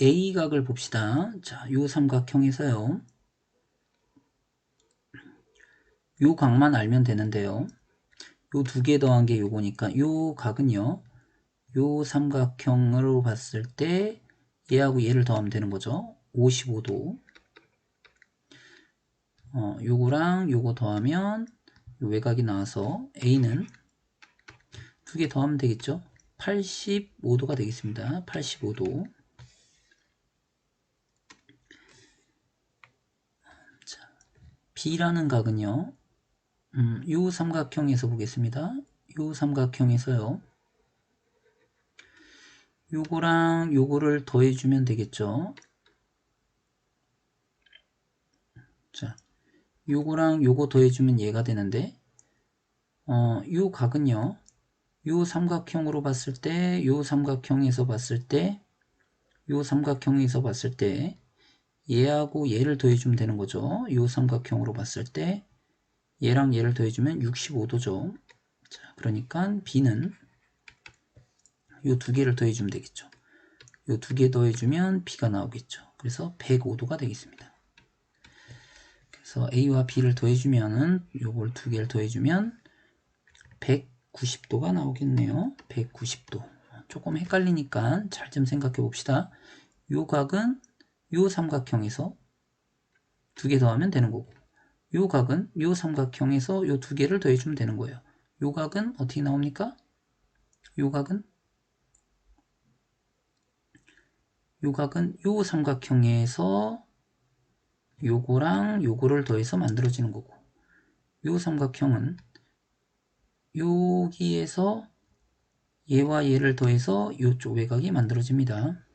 A각을 봅시다. 자, 요 삼각형에서요. 요 각만 알면 되는데요. 요 두 개 더한 게 요거니까 요 각은요. 요 삼각형으로 봤을 때 얘하고 얘를 더하면 되는 거죠. 55도. 어, 요거랑 요거 더하면 요 외곽이 나와서 A는 두 개 더하면 되겠죠. 85도가 되겠습니다. 85도. B라는 각은요. 음, 요 삼각형에서 보겠습니다. 요 삼각형에서요. 요거랑 요거를 더해주면 되겠죠. 자, 요거랑 요거 더해주면 얘가 되는데, 어, 요 각은요. 요 삼각형으로 봤을 때, 요 삼각형에서 봤을 때, 요 삼각형에서 봤을 때, 얘하고 얘를 더해주면 되는 거죠. 요 삼각형으로 봤을 때, 얘랑 얘를 더해주면 65도죠. 자, 그러니까 B는 요두 개를 더해주면 되겠죠. 요두개 더해주면 B가 나오겠죠. 그래서 105도가 되겠습니다. 그래서 A와 B를 더해주면은 요걸 두 개를 더해주면 190도가 나오겠네요. 190도. 조금 헷갈리니까 잘 좀 생각해 봅시다. 요 각은 요 삼각형에서 두 개 더하면 되는 거고 요 각은 요 삼각형에서 요 두 개를 더해주면 되는 거예요. 요 각은 어떻게 나옵니까? 요 각은 요 각은 요 삼각형에서 요거랑 요거를 더해서 만들어지는 거고 요 삼각형은 여기에서 얘와 얘를 더해서 요쪽 외곽이 만들어집니다.